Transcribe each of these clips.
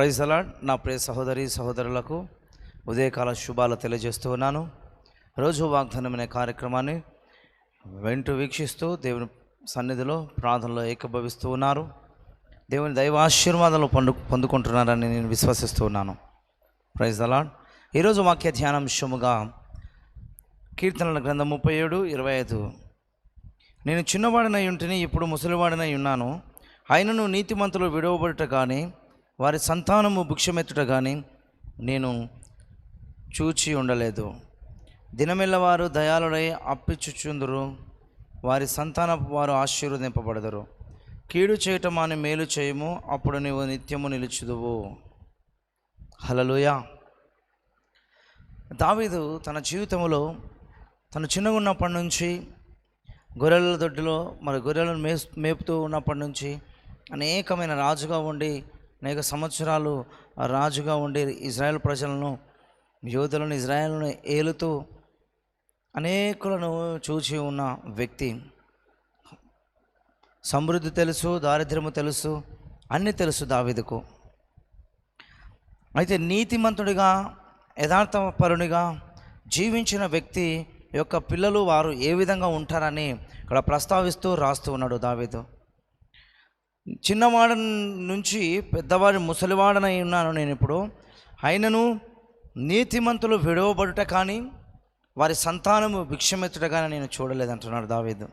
Praise అలాడ్ నా ప్రియ సహోదరి సహోదరులకు ఉదయకాల శుభాలు తెలియజేస్తూ ఉన్నాను. రోజు వాగ్దానం అనే కార్యక్రమాన్ని వెంటూ వీక్షిస్తూ దేవుని సన్నిధిలో ప్రార్థనలో ఏకభవిస్తూ ఉన్నారు. దేవుని దైవ ఆశీర్వాదాలు పండు పొందుకుంటున్నారని నేను విశ్వసిస్తూ ఉన్నాను. ప్రైజ్ అలాడ్ ఈరోజు వాక్య ధ్యానాంశముగా కీర్తనల గ్రంథం ముప్పై ఏడు ఇరవై ఐదు. నేను చిన్నవాడినై ఉంటిని ఇప్పుడు ముసలివాడినై ఉన్నాను. ఆయనను నీతిమంతులు విడవబడుట కానీ వారి సంతానము భిక్షమెత్తుట కానీ నేను చూచి ఉండలేదు. దినమెల్ల వారు దయాళుడై అప్పిచ్చుచుందురు వారి సంతాన వారు ఆశీర్వదింపబడదరు. కీడు చేయటం అని మేలు చేయము అప్పుడు నీవు నిత్యము నిలుచుదువు. హలలుయా దావీదు తన జీవితంలో తను చిన్నగా ఉన్నప్పటి నుంచి గొర్రెల దొడ్డిలో మరి గొర్రెలను మే మేపుతూ ఉన్నప్పటి నుంచి అనేకమైన రాజుగా ఉండి అనేక సంవత్సరాలు రాజుగా ఉండి ఇజ్రాయెల్ ప్రజలను యోధులను ఇజ్రాయెల్ను ఏలుతూ అనేకులను చూచి ఉన్న వ్యక్తి. సమృద్ధి తెలుసు దారిద్ర్యము తెలుసు అన్నీ తెలుసు దావిదకు. అయితే నీతిమంతుడిగా యథార్థపరునిగా జీవించిన వ్యక్తి యొక్క పిల్లలు వారు ఏ విధంగా ఉంటారని ఇక్కడ ప్రస్తావిస్తూ రాస్తూ ఉన్నాడు దావేదు. చిన్నవాడి నుంచి పెద్దవాడి ముసలివాడనై ఉన్నాను నేను ఇప్పుడు. అయినను నీతిమంతులు విడవబడుట కానీ వారి సంతానము భిక్షమెత్తుట కానీ నేను చూడలేదంటున్నాడు దావేదు.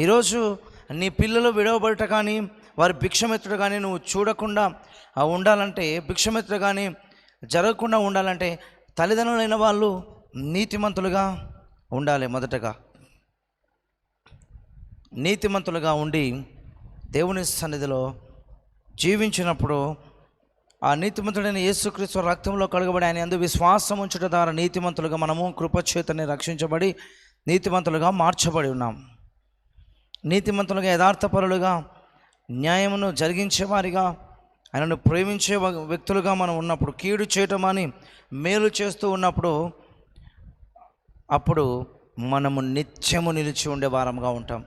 ఈరోజు నీ పిల్లలు విడవబడుట కానీ వారి భిక్షమెత్తుట కానీ నువ్వు చూడకుండా ఉండాలంటే భిక్షమెత్తుట కానీ జరగకుండా ఉండాలంటే తల్లిదండ్రులైన వాళ్ళు నీతిమంతులుగా ఉండాలి మొదటగా. నీతిమంతులుగా ఉండి దేవుని సన్నిధిలో జీవించినప్పుడు ఆ నీతిమంతుడైన యేసుక్రీస్తు రక్తంలో కడగబడి ఆయన ఎందు విశ్వాసం ఉంచుట ద్వారా నీతిమంతులుగా మనము కృపచేతని రక్షించబడి నీతిమంతులుగా మార్చబడి ఉన్నాం. నీతిమంతులుగా యథార్థపరులుగా న్యాయమును జరిగించేవారిగా ఆయనను ప్రేమించే వ- వ్యక్తులుగా మనం ఉన్నప్పుడు కీడు చేయటం అని మేలు చేస్తూ ఉన్నప్పుడు అప్పుడు మనము నిత్యము నిలిచి ఉండే వారంగా ఉంటాం.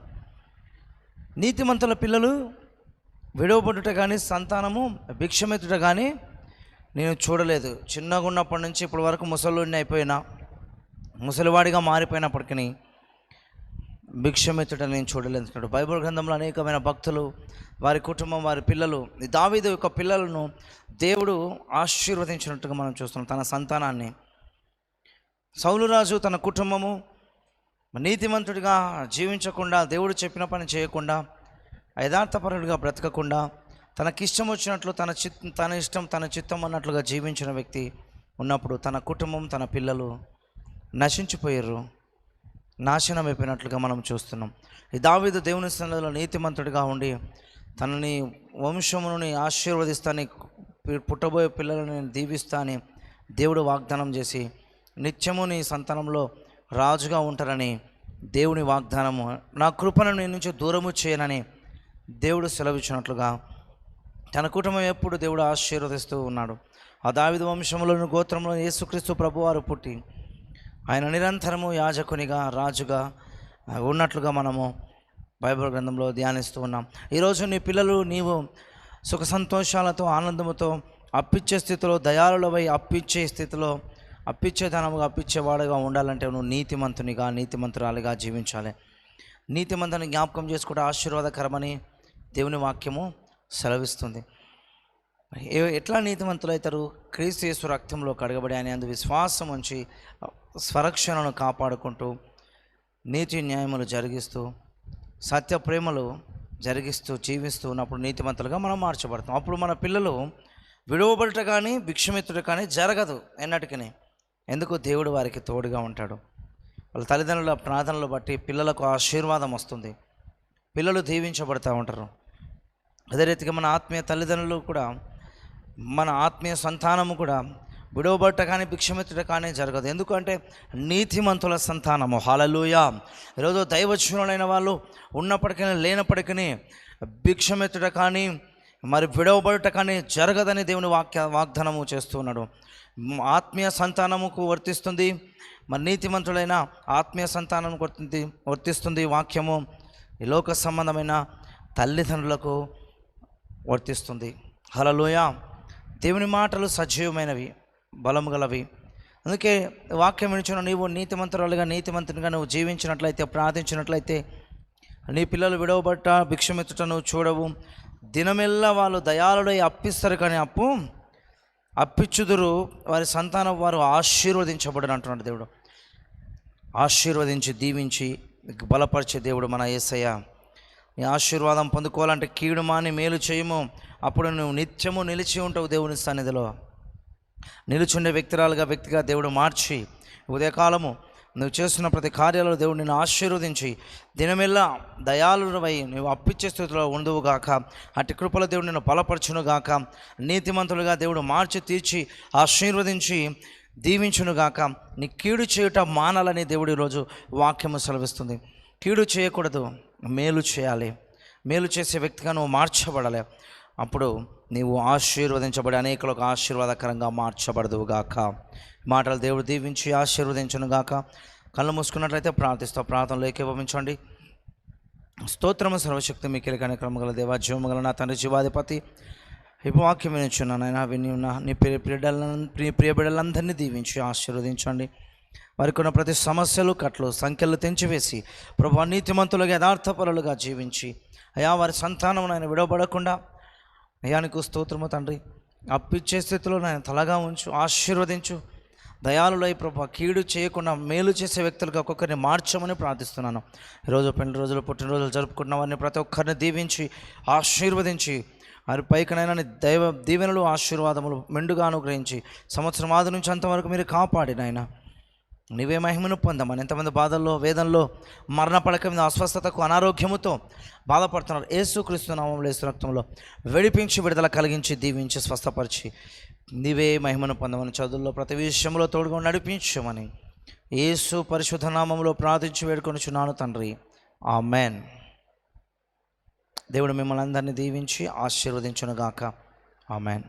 నీతిమంతుల పిల్లలు విడవబడుట కానీ సంతానము భిక్షమెత్తుట కానీ నేను చూడలేదు. చిన్నగా ఉన్నప్పటి నుంచి ఇప్పటి వరకు ముసలిని అయిపోయినా ముసలివాడిగా మారిపోయినప్పటికీ భిక్షమెత్తుట నేను చూడలేదు బైబిల్ గ్రంథంలో అనేకమైన భక్తులు వారి కుటుంబం వారి పిల్లలు దావీదు యొక్క పిల్లలను దేవుడు ఆశీర్వదించినట్టుగా మనం చూస్తున్నాం. తన సంతానాన్ని. సౌలురాజు తన కుటుంబము నీతిమంతుడిగా జీవించకుండా దేవుడు చెప్పిన పని చేయకుండా యథార్థపరుడిగా బ్రతకకుండా తనకిష్టం వచ్చినట్లు తన చిత్ తన ఇష్టం తన చిత్తం అన్నట్లుగా జీవించిన వ్యక్తి ఉన్నప్పుడు తన కుటుంబం తన పిల్లలు నశించిపోయారు నాశనం అయిపోయినట్లుగా మనం చూస్తున్నాం. ఈ దావీదు దేవుని సన్నిధిలో నీతిమంతుడిగా ఉండి తనని వంశముని ఆశీర్వదిస్తాని పుట్టబోయే పిల్లలని నేను దీవిస్తాని దేవుడు వాగ్దానం చేసి నిత్యము నీ సంతానంలో రాజుగా ఉంటారని దేవుని వాగ్దానము. నా కృపను నేను నుంచి దూరము చేయనని దేవుడు సెలవిచ్చినట్లుగా తన కుటుంబం ఎప్పుడు దేవుడు ఆశీర్వదిస్తూ ఉన్నాడు. ఆ దావిద వంశంలోని గోత్రంలో యేసుక్రీస్తు ప్రభువారు పుట్టి ఆయన నిరంతరము యాజకునిగా రాజుగా ఉన్నట్లుగా మనము బైబిల్ గ్రంథంలో ధ్యానిస్తూ ఉన్నాం. ఈరోజు నీ పిల్లలు నీవు సుఖ సంతోషాలతో ఆనందముతో అప్పిచ్చే స్థితిలో దయాళులవై అప్పిచ్చే స్థితిలో అప్పిచ్చేధనముగా అప్పిచ్చేవాడుగా ఉండాలంటే నువ్వు నీతిమంతునిగా నీతిమంతురాలిగా జీవించాలి. నీతిమంతుని జ్ఞాపకం చేసుకుంటే ఆశీర్వాదకరమని దేవుని వాక్యము సెలవిస్తుంది. ఏ- ఎట్లా నీతిమంతులు అవుతారు క్రీస్తు యేసు రక్తంలో కడగబడి అని అందు విశ్వాసం ఉంచి స్వరక్షణను కాపాడుకుంటూ నీతి న్యాయములు జరిగిస్తూ సత్య ప్రేమలు జరిగిస్తూ జీవిస్తూ ఉన్నప్పుడు నీతిమంతులుగా మనం మార్చబడతాం. అప్పుడు మన పిల్లలు విడవబడట కానీ భిక్షమిత్రుడు కానీ జరగదు ఎన్నటికీ ఎందుకు దేవుడు వారికి తోడుగా ఉంటాడు. వాళ్ళ తల్లిదండ్రుల ప్రార్థనలు బట్టి పిల్లలకు ఆశీర్వాదం వస్తుంది. పిల్లలు దీవించబడుతూ ఉంటారు. అదే రీతిగా మన ఆత్మీయ తల్లిదండ్రులు కూడా మన ఆత్మీయ సంతానము కూడా విడవబట్ట కానీ భిక్షమిత్రుడు కానీ జరగదు. ఎందుకంటే నీతిమంతుల సంతానము. హాలలుయ ఈరోజు దైవచ్యులైన వాళ్ళు ఉన్నప్పటికీ లేనప్పటికీ భిక్షమిత్రుడు కానీ మరి విడవబడుట కానీ జరగదని దేవుని వాక్య వాగ్దానము చేస్తున్నాడు ఆత్మీయ సంతానముకు వర్తిస్తుంది. మరి నీతిమంతుడైన ఆత్మీయ సంతానం వర్తింది వర్తిస్తుంది వాక్యము. లోక సంబంధమైన తల్లిదండ్రులకు వర్తిస్తుంది. హలలోయ దేవుని మాటలు సజీవమైనవి బలము గలవి అందుకే వాక్యం వినిచిన నీవు నీతిమంతురాలుగా నీతిమంతునిగా నువ్వు జీవించినట్లయితే ప్రార్థించినట్లయితే నీ పిల్లలు విడవబట్ట భిక్షమెత్తుట నువ్వు చూడవు. దినమెల్లా వాళ్ళు దయాలుడై అప్పిస్తారు కానీ అప్పు అప్పిచ్చుదురు వారి సంతానం వారు ఆశీర్వదించబడని అంటున్నాడు దేవుడు. ఆశీర్వదించి దీవించి బలపరిచే దేవుడు మన యేసయ్య నీ ఆశీర్వాదం పొందుకోవాలంటే కీడు మాని మేలు చేయము. అప్పుడు నువ్వు నిత్యము నిలిచి ఉంటావు దేవుని సన్నిధిలో. నిలుచుండే వ్యక్తిరాలుగా వ్యక్తిగా దేవుడు మార్చి ఉదయకాలము నువ్వు చేస్తున్న ప్రతి కార్యాలలో దేవుడు నిన్ను ఆశీర్వదించి దినమెల్లా దయాళుడవై నువ్వు అప్పిచ్చే స్థితిలో ఉండువుగాక అటు కృపల దేవుడు నిన్ను బలపరచునుగాక నీతిమంతులుగా దేవుడు మార్చి తీర్చి ఆశీర్వదించి దీవించునుగాక నీ కీడు చేయుట మానాలని దేవుడు ఈరోజు వాక్యము సెలవిస్తుంది. కీడు చేయకూడదు మేలు చేయాలి. మేలు చేసే వ్యక్తిగా నువ్వు మార్చబడాలి. అప్పుడు నీవు ఆశీర్వదించబడి అనేకులకు ఆశీర్వాదకరంగా మార్చబడదువుగాక మాటలు దేవుడు దీవించి ఆశీర్వదించునుగాక కళ్ళు మూసుకున్నట్లయితే ప్రార్థిస్తూ ప్రార్థనలో ఏకీభవించండి. స్తోత్రము సర్వశక్తి మీకు కార్యక్రమం గల దేవా జీవమగల నా తండ్రి జీవాధిపతి. ఇప్పుడు వాక్యం వినిచున్నాను విని ఉన్న నీ ప్రియ ప్రియుడలను ప్రియ ప్రియ బిడ్డలందరినీ దీవించి ఆశీర్వదించండి. వారికి ఉన్న ప్రతి సమస్యలు కట్లు సంఖ్యలు తెంచివేసి ప్రభు నీతిమంతులుగా యథార్థపరులుగా జీవించి అయా వారి సంతానం ఆయన విడవబడకుండా అయానికి స్తోత్రము తండ్రి. అప్పిచ్చే స్థితిలో నేను తలగా ఉంచు ఆశీర్వదించు. దయాలులై ప్రభా కీడు చేయకుండా మేలు చేసే వ్యక్తులుగా ఒక్కొక్కరిని మార్చమని ప్రార్థిస్తున్నాను. ఈరోజు పెళ్ళి రోజులు పుట్టినరోజులు జరుపుకుంటున్న వారిని ప్రతి ఒక్కరిని దీవించి ఆశీర్వదించి వారి పైకనైనా దైవ దీవెనలు ఆశీర్వాదములు మెండుగా అనుగ్రహించి సంవత్సరం ఆది నుంచి అంతవరకు మీరు కాపాడి నాయన నీవే మహిమను పొందమని ఎంతమంది బాధల్లో వేదంలో మరణ పడక మీద అస్వస్థతకు అనారోగ్యముతో బాధపడుతున్నారు. ఏసుక్రీస్తు నామంలో ఏసు రక్తంలో వెడిపించి విడుదల కలిగించి దీవించి స్వస్థపరిచి నీవే మహిమను పొందమని చదువుల్లో ప్రతి విషయంలో తోడుగా నడిపించమని ఏసు పరిశుద్ధ నామంలో ప్రార్థించి వేడుకొనిచున్నాను తండ్రి. ఆ మ్యాన్ దేవుడు మిమ్మల్ని అందరినీ దీవించి ఆశీర్వదించునుగాక. ఆమెన్.